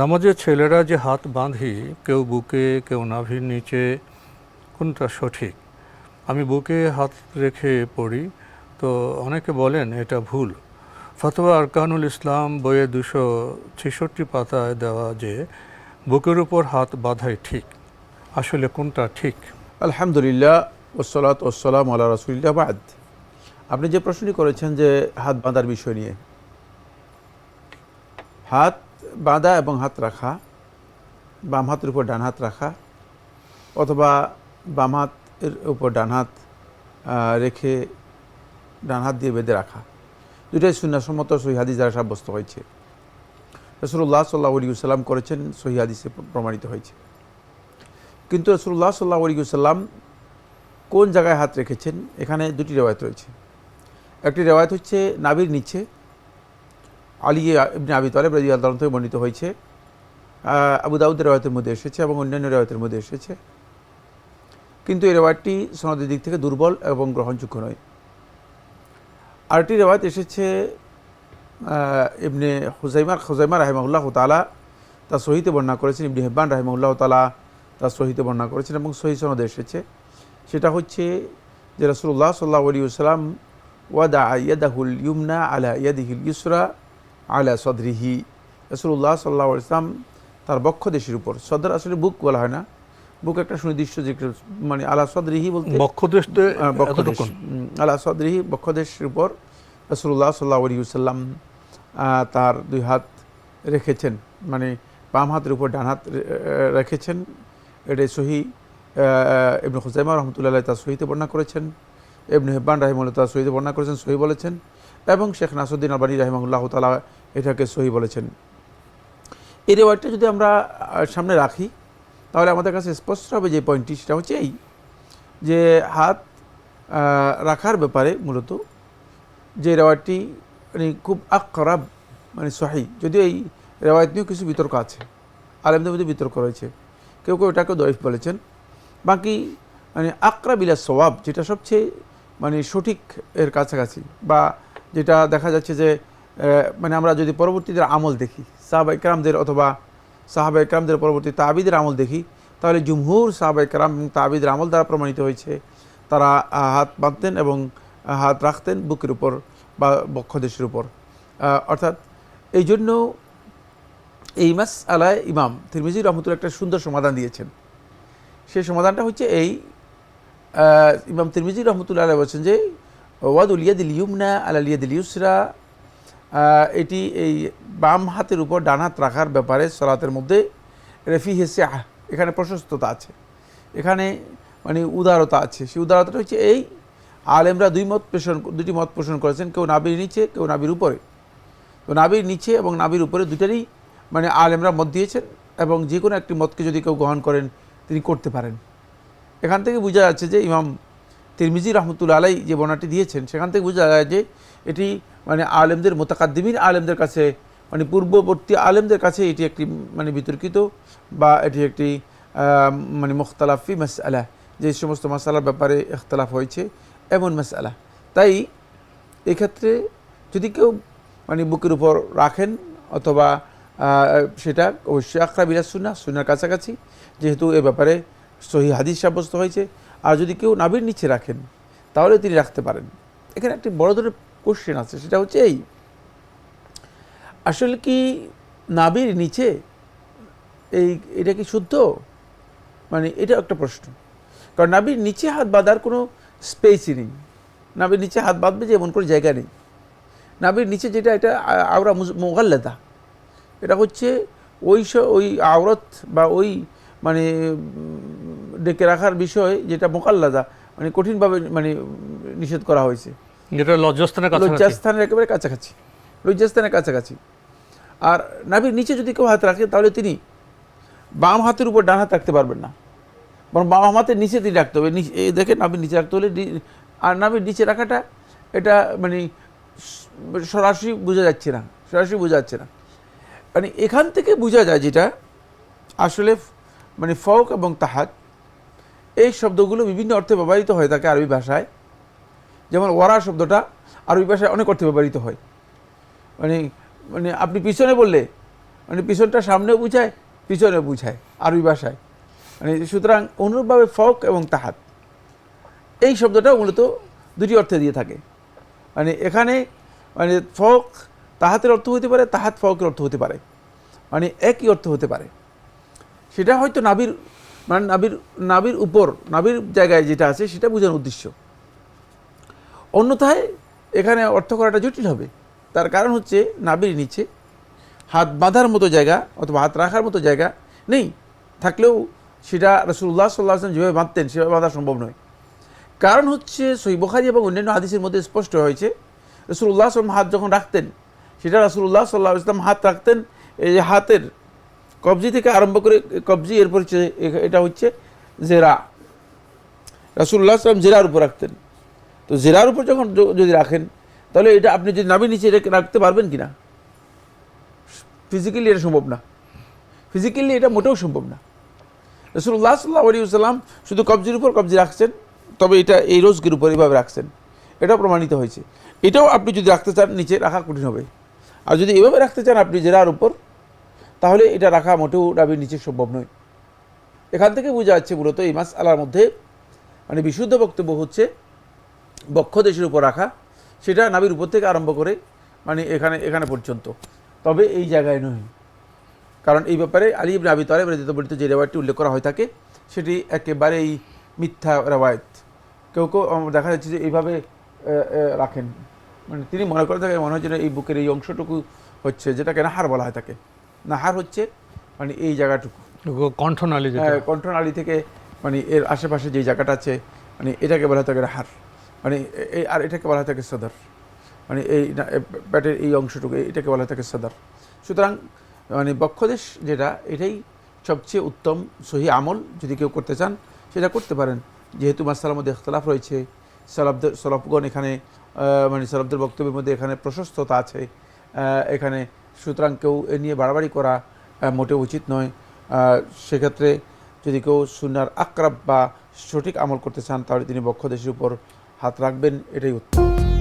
নামাজে ছেলেরা যে হাত বাঁধি, কেউ বুকে, কেউ নাভির নিচে, কোনটা সঠিক? আমি বুকে হাত রেখে পড়ি, তো অনেকে বলেন এটা ভুল। ফতোয়া আরকানুল ইসলাম বইয়ে দুশো ছেষট্টি পাতায় দেওয়া যে, বুকের উপর হাত বাঁধাই ঠিক। আসলে কোনটা ঠিক? আলহামদুলিল্লাহ ওসলাত ওসালাম আল্লাহ রসুলিল্লাহ বাদ। আপনি যে প্রশ্নটি করেছেন যে হাত বাঁধার বিষয় নিয়ে, হাত বাঁধা এবং হাত রাখা, বাম হাতের উপর ডান হাত রাখা, অথবা বাম হাতের উপর ডান হাত রেখে ডান হাত দিয়ে বেঁধে রাখা। দুটাই সুন্নাসম্মত সহি হাদিস দ্বারা সাব্যস্ত হয়েছে। রসুল্লাহ সাল্লাহ আলী সাল্লাম করেছেন, সহি হাদিসে প্রমাণিত হয়েছে। কিন্তু রসুল্লাহ সাল্লাহ আলী সাল্লাম কোন জায়গায় হাত রেখেছেন? এখানে দুটি রেওয়ায়ত রয়েছে। একটি রেওয়ায়ত হচ্ছে নাবির নিচে আলী ইবনে আবি তালেব রাজি আল্লাহ থেকে বর্ণিত হয়েছে। আহ, আবু দাউদের মধ্যে এসেছে এবং অন্যান্য রেওয়ায়তের মধ্যে এসেছে। কিন্তু এই রেওয়ায়তটি সনদের দিক থেকে দুর্বল এবং গ্রহণযোগ্য নয়। আরেকটি রেওয়ায়ত এসেছে ইবনে হুজাইমার হুজাইমা রাহেমাউল্লাহ তালা তার সহিতে বর্ণনা করেছেন ইবনে হেব্বান রাহেমাউল্লাহ তালা তার সহিতে বর্ণনা করেছেন এবং সহি সনদে এসেছে। সেটা হচ্ছে যে রসুল্লাহ সাল্লাহ আলী সাল্লাম ওয়াদা ইয়াদাহুল ইউমনা আলা ইয়াদিহিল ইউসরা আলা সদরিহি। রসুল্লাহ সাল্লাহ ইসলাম তার বক্ষ দেশের উপর। সদর আসলে বুক বলা হয় না। বুক একটা সুনির্দিষ্ট যে মানে আলা সদরিহি বলতে বক্ষদেশ আলা সদরিহি বক্ষদেশের উপর রসুল্লাহ সাল্লাহ আলী সাল্লাম তার দুই হাত রেখেছেন। মানে বাম হাতের উপর ডান হাত রেখেছেন। এটাই সহি। ইবনে হুজাইমা রহমতুল্লাহ তার সহিতে বর্ণনা করেছেন। ইবনে হেব্বান রাহিমুল্লাহ তার সহিতে বর্ণনা করেছেন সহি বলেছেন। এবং শেখ নাসুদ্দিন আলবানী রাহিমাহুল্লাহ তালা এটাকে সহি বলেছেন। এই রেওয়ার্ডটা যদি আমরা সামনে রাখি, তাহলে আমাদের কাছে স্পষ্ট হবে যে পয়েন্টটি সেটা হচ্ছে এই, যে হাত রাখার ব্যাপারে মূলত যে রেওয়ায়তটি মানে খুব আকরাব মানে সহি, যদিও এই রেওয়ায়ত নিয়েও কিছু বিতর্ক আছে, আলেমদের মধ্যে বিতর্ক রয়েছে, কেউ কেউ এটাকে দরিফ বলেছেন। বাকি মানে আকরাবিলা সওয়াব, যেটা সবচেয়ে মানে সঠিক এর কাছাকাছি, বা যেটা দেখা যাচ্ছে যে মানে আমরা যদি পরবর্তীতে আমল দেখি সাহাবা ইকরামদের অথবা সাহাবা ইকরামদের পরবর্তী তাবিদের আমল দেখি, তাহলে জুমহুর সাহাবা ইকরাম এবং তাবিদের আমল দ্বারা প্রমাণিত হয়েছে, তারা হাত বাঁধতেন এবং হাত রাখতেন বুকের উপর বা বক্ষদেশের উপর। অর্থাৎ এই জন্য এই মাস আলায় ইমাম তিরমিজি রহমতুল একটা সুন্দর সমাধান দিয়েছেন। সেই সমাধানটা হচ্ছে এই ইমাম তিরমিজি রহমতুল্লাহ বলছেন যে ওয়াদ ইয়াদিল ইউমনা আলাল ইয়াদিল ইউসরা এটি এই বাম হাতের উপর ডান হাত রাখার ব্যাপারে সলাতের মধ্যে রেফি হেসে এখানে প্রশস্ততা আছে। এখানে মানে উদারতা আছে। সেই উদারতাটা হচ্ছে এই, আলেমরা দুই মত পোষণ, দুটি মত পোষণ করেছেন, কেউ নাবির নিচে, কেউ নাবির উপরে। তো নাবির নিচে এবং নাবির উপরে দুটারই মানে আলেমরা মত দিয়েছেন এবং যে কোনো একটি মতকে যদি কেউ গ্রহণ করেন, তিনি করতে পারেন। এখান থেকে বোঝা যাচ্ছে যে ইমাম তিরমিজি রহমতুল্লা আলাই যে বর্ণাটি দিয়েছেন, সেখান থেকে বোঝা যায় যে এটি মানে আলেমদের, মোতাকাদ্দিমিন আলেমদের কাছে মানে পূর্ববর্তী আলেমদের কাছে এটি একটি মানে বিতর্কিত বা এটি একটি মানে মুখতালাফি মাসআলা, যে সমস্ত মশালার ব্যাপারে ইখতলাফ হয়েছে এমন মাসআলা। তাই এক্ষেত্রে যদি কেউ মানে বুকের উপর রাখেন অথবা সেটা অবশ্যই আখরা বিরাজ সুন্না সুনার কাছাকাছি, যেহেতু এ ব্যাপারে সহি হাদিস সাব্যস্ত হয়েছে। আর যদি কেউ নাবির নিচে রাখেন, তাহলে তিনি রাখতে পারেন। এখানে একটি বড় ধরনের কোশ্চেন আছে, সেটা হচ্ছে এই। আসলে কি নাবির নিচে এই, এটা কি শুদ্ধ? মানে এটা একটা প্রশ্ন। কারণ নাবির নিচে হাত বাঁধার কোনো স্পেসই নেই। নাবির নিচে হাত বাঁধবে যে এমন কোনো জায়গা নেই। নাবির নিচে যেটা, এটা আওরা মোগাল্লাদা। এটা হচ্ছে ওই ওই আওরত বা ওই মানে ডেকে রাখার বিষয় যেটা মোকাল্লাদা মানে কঠিনভাবে মানে নিষেধ করা হয়েছে। যেটা লজ্জাস্থানের লজ্জাস্থানের একেবারে কাছাকাছি। লজ্জাস্থানের কাছাকাছি। আর নাভির নিচে যদি কেউ হাত রাখে তাহলে তিনি বাম হাতের উপর ডান হাত রাখতে পারবেন না। বরং বাম হাতের নিচে তিনি রাখতে হবে। দেখেন নাভির নিচে রাখতে হলে আর নাভির নিচে রাখাটা এটা মানে সরাসরি বোঝা যাচ্ছে না। সরাসরি বোঝা যাচ্ছে না। মানে এখান থেকে বোঝা যায় যেটা আসলে মানে ফক এবং তাহাত এই শব্দগুলো বিভিন্ন অর্থে ব্যবহৃত হয় থাকে আরবি ভাষায়। যেমন ওয়ারা শব্দটা আরবি ভাষায় অনেক অর্থে ব্যবহৃত হয়। মানে মানে আপনি পিছনে বললে মানে পিছনটা সামনেও বুঝায় পিছনে বুঝায় আরবি ভাষায়। মানে সুতরাং অনুরূপভাবে ফক এবং তাহাত। এই শব্দটা মূলত দুটি অর্থে দিয়ে থাকে। মানে এখানে মানে ফক তাহাতের অর্থ হতে পারে, তাহাত ফকের অর্থ হতে পারে। মানে একই অর্থ হতে পারে। সেটা হয়তো নাবির মানে নাবির নাবির উপর, নাবির জায়গায় যেটা আছে সেটা বোঝানোর উদ্দেশ্য। অন্যথায় এখানে অর্থ করাটা জটিল হবে। তার কারণ হচ্ছে নাবির নিচে হাত বাঁধার মতো জায়গা অথবা হাত রাখার মতো জায়গা নেই। থাকলেও সেটা রসুল্লাহ সাল্লাহ আসলাম যেভাবে বাঁধতেন, সেভাবে বাঁধা সম্ভব নয়। কারণ হচ্ছে সই বখারি এবং অন্যান্য হাদিসের মধ্যে স্পষ্ট হয়েছে রসুল্লাহ আসলাম হাত যখন রাখতেন, সেটা রসুল্লাহ সাল্লাহ ইসলাম হাত রাখতেন, এই যে হাতের কবজি থেকে আরম্ভ করে কবজি, এরপর হচ্ছে এটা হচ্ছে জেরা। রাসুল্লাহ আসলাম জেরার উপর রাখতেন। তো জেরার উপর যখন যদি রাখেন, তাহলে এটা আপনি যদি নাবির নিচে রাখতে পারবেন কি না ফিজিক্যালি এটা সম্ভব না। ফিজিক্যালি এটা মোটেও সম্ভব না। রসুল্লাহ সাল্লাহ আলী সাল্লাম শুধু কবজির উপর কবজি রাখছেন, তবে এটা এই রোজকের উপর এইভাবে রাখছেন। এটাও প্রমাণিত হয়েছে। এটাও আপনি যদি রাখতে চান, নিচে রাখা কঠিন হবে। আর যদি এভাবে রাখতে চান, আপনি জেরার উপর তাহলে এটা রাখা মোটেও নাবির নিচে সম্ভব নয়। এখান থেকে বোঝা যাচ্ছে মূলত এই মাস আলার মধ্যে মানে বিশুদ্ধ বক্তব্য হচ্ছে বক্ষ দেশের উপর রাখা, সেটা নাবির উপর থেকে আরম্ভ করে মানে এখানে এখানে পর্যন্ত। তবে এই জায়গায় নয়। কারণ এই ব্যাপারে আলী ইবনে আবি তালেব যে রেওয়ায়তটি উল্লেখ করা হয়ে থাকে, সেটি একেবারেই মিথ্যা রেওয়ায়ত। কেউ কেউ দেখা যাচ্ছে যে এইভাবে রাখেন। মানে তিনি মনে করে থাকে মনে হয় যেন এই বুকের এই অংশটুকু হচ্ছে, যেটাকে নাহার বলা হয় থাকে নাহার হচ্ছে মানে এই জায়গাটুকু। কণ্ঠনালী হ্যাঁ, কণ্ঠনালী থেকে মানে এর আশেপাশে যে জায়গাটা আছে মানে এটাকে বলা হয় থাকে হার মানে এই আর এটাকে বলা হয় থাকে সদর। মানে এই পেটের এই অংশটুকু এটাকে বলা হয় থাকে সদর। সুতরাং মানে বক্ষদেশ যেটা এটাই সবচেয়ে উত্তম সহি আমল যদি কেউ করতে চান সেটা করতে পারেন। যেহেতু মাসালার মধ্যে ইখতলাফ রয়েছে সলাবদের সলাফগণ এখানে মানে সলাবদের বক্তব্যের মধ্যে এখানে প্রশস্ততা আছে এখানে সুতরাং কেউ এ নিয়ে বাড়াবাড়ি করা মোটে মোটেও উচিত নয়। সেক্ষেত্রে যদি কেউ সুনার আক্রাব বা সঠিক আমল করতে চান, তাহলে তিনি বক্ষদেশের উপর হাত রাখবেন, এটাই উত্তম।